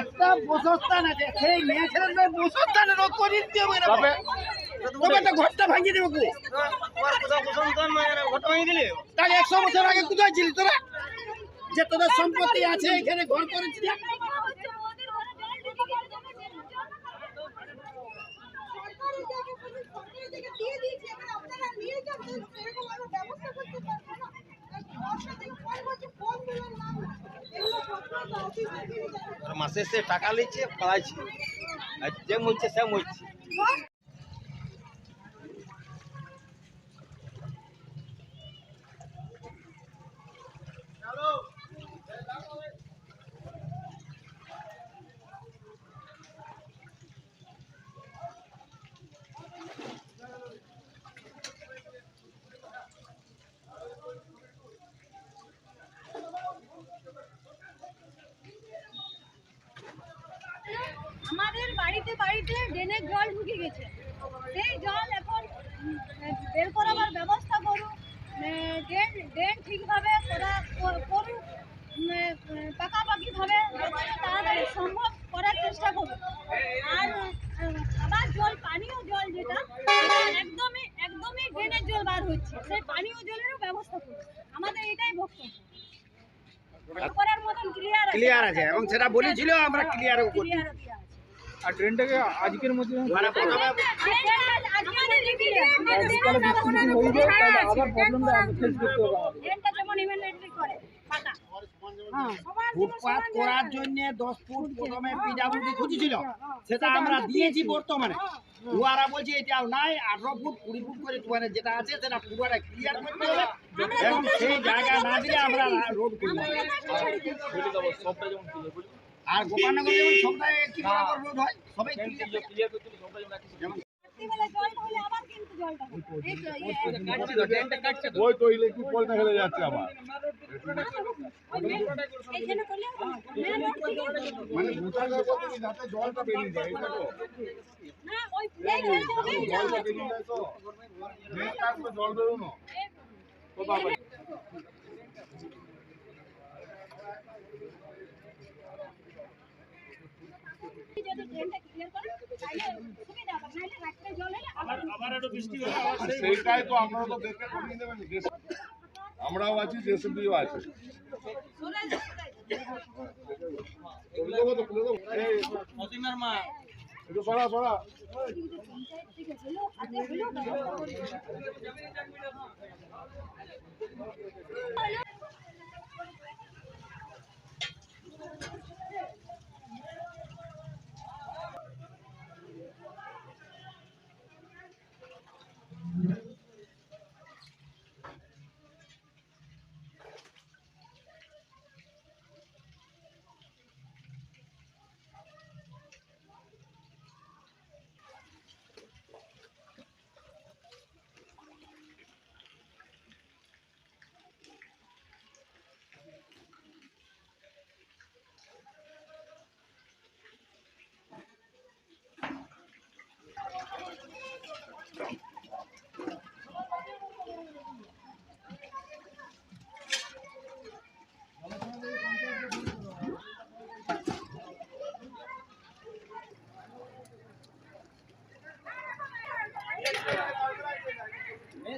একটা বসস্থান আছে সেই মেয়ে ছেলেদের বসস্থানে রোধ দিতে হবে তবে তো ঘরটা ভাঙিয়ে দেবো তাহলে একশো বছর আগে কোথায় ছিলি তোরা? যে তোদের সম্পত্তি আছে এখানে ঘর করেছিলি। মাসে সে টাকা লিচ্ছে পালাইছে। আর যে মরছে সে মরছে আমাদের বাড়িতে ড্রেনের জল ঢুকে গেছে। সেই জল এখন বের করাবার ব্যবস্থা করুক ড্রেন ড্রেন ঠিকভাবে করা করুক পাকাপাকিভাবে তাড়াতাড়ি সম্ভব করার চেষ্টা করুক আর আহ, খাবার জল পানীয় জল যেটা একদমই একদমই ড্রেনের জল বার হচ্ছে। সেই পানীয় জলেরও ব্যবস্থা করুক আমাদের এটাই বক্তব্য করার মতন ক্লিয়ার আছে। এবং সেটা বলেছিল আমরা ক্লিয়ার করি ক্লিয়ার আছে। আর ট্রেনটাকে আজকের মধ্যে মানে আবার প্রবলেমটা ফেস করতে হবে ফুটপাত করার জন্য দশ ফুট প্রথমে পিডাব্লিউডি খুঁজেছিল সেটা আমরা দিয়েছি বর্তমানে উহারা বলছে এটাও নাই আঠারো ফুট কুড়ি ফুট করে তোমার যেটা আছে সেটা পুরোটা ক্লিয়ার করতে হবে এবং সেই জায়গা না দিলে আমরা রোড করব আর গোপালনগর যেমন সবটাই কি বরাবর রোড হয়? সবাই clear যেমন ওই তো। ইলেকট্রিক পোলটা হেলে যাচ্ছে আবার? মানে ভুটানের বলতে কি যাতে জলটা বেরিয়ে যায় এটা তো। জল বেরোনো তো বাবা আর সেইটাই তো আপনারা তো দেখে করিয়ে দেবেন আমরাও আছি জেসিবিও আছে। দেবো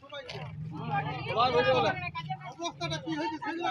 সরা কাজ ইচ্ছে এগুলা এতটা এতটা জায়গা অবস্থাটা কি হয়েছে সেগুলো